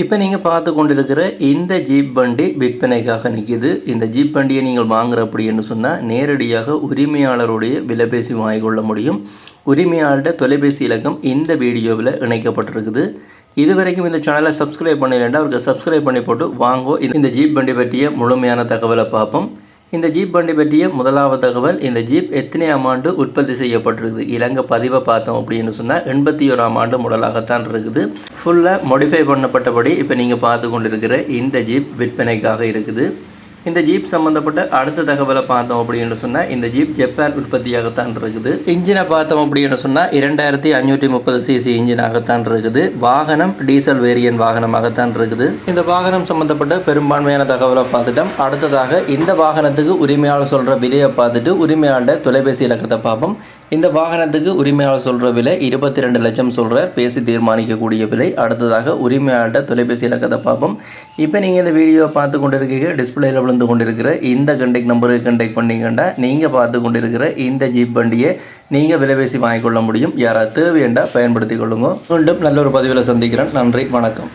இப்போ நீங்கள் பார்த்து கொண்டிருக்கிற இந்த ஜீப் வண்டி விற்பனைக்காக நிற்கிது இந்த ஜீப் வண்டியை நீங்கள் வாங்குற அப்படின்னு சொன்னால் நேரடியாக உரிமையாளருடைய விலைபேசி வாங்கி வாங்கிக்கொள்ள முடியும். உரிமையாளர்கிட்ட தொலைபேசி இலக்கம் இந்த வீடியோவில் இணைக்கப்பட்டிருக்குது. இது வரைக்கும் இந்த சேனலை சப்ஸ்கிரைப் பண்ணலைன்னா அவருக்கு சப்ஸ்கிரைப் பண்ணி போட்டு வாங்கோ. இந்த ஜீப் வண்டி பற்றிய முழுமையான தகவலை பார்ப்போம். இந்த ஜீப் வண்டி பற்றிய முதலாவது தகவல் இந்த ஜீப் எத்தனையாம் ஆண்டு உற்பத்தி செய்யப்பட்டிருக்குது? இலங்கை பதிவை பார்த்தோம் அப்படின்னு சொன்னால் எண்பத்தி ஓராம் ஆண்டு முதலாகத்தான் இருக்குது. ஃபுல்லாக மாடிஃபை பண்ணப்பட்டபடி இப்போ நீங்கள் பார்த்து கொண்டிருக்கிற இந்த ஜீப் விற்பனைக்காக இருக்குது. இந்த ஜீப் சம்மந்தப்பட்ட அடுத்த தகவலை பார்த்தோம் அப்படின்னு சொன்னால் இந்த ஜீப் ஜப்பான் உற்பத்தியாகத்தான் இருக்குது. இன்ஜினை பார்த்தோம் அப்படின்னு சொன்னால் இரண்டாயிரத்தி அஞ்சூற்றி முப்பது சிசி இன்ஜினாகத்தான் இருக்குது. வாகனம் டீசல் வேரியன்ட் வாகனமாகத்தான் இருக்குது. இந்த வாகனம் சம்மந்தப்பட்ட பெரும்பான்மையான தகவலை பார்த்துட்டோம். அடுத்ததாக இந்த வாகனத்துக்கு உரிமையாளர் சொல்கிற விலையை பார்த்துட்டு உரிமையாளர் தொலைபேசி இலக்கத்தை பார்ப்போம். இந்த வாகனத்துக்கு உரிமையாளர் சொல்கிற விலை இருபத்தி ரெண்டு லட்சம் சொல்கிற பேசி தீர்மானிக்கக்கூடிய விலை. அடுத்ததாக உரிமையாளர் தொலைபேசி இலக்கத்தை பார்ப்போம். இப்போ நீங்கள் இந்த வீடியோவை பார்த்து கொண்டு இருக்கீங்க டிஸ்பிளேயில் விழுந்து கொண்டிருக்கிற இந்த கண்டெக்ட் நம்பருக்கு கண்டெக்ட் பண்ணிங்கன்னா நீங்கள் பார்த்து கொண்டிருக்கிற இந்த ஜீப் வண்டியை நீங்கள் விலைபேசி வாங்கிக்கொள்ள முடியும். யாராவது தேவையண்டா பயன்படுத்தி கொள்ளுங்க. மீண்டும் நல்ல ஒரு பதிவில் சந்திக்கிறேன். நன்றி வணக்கம்.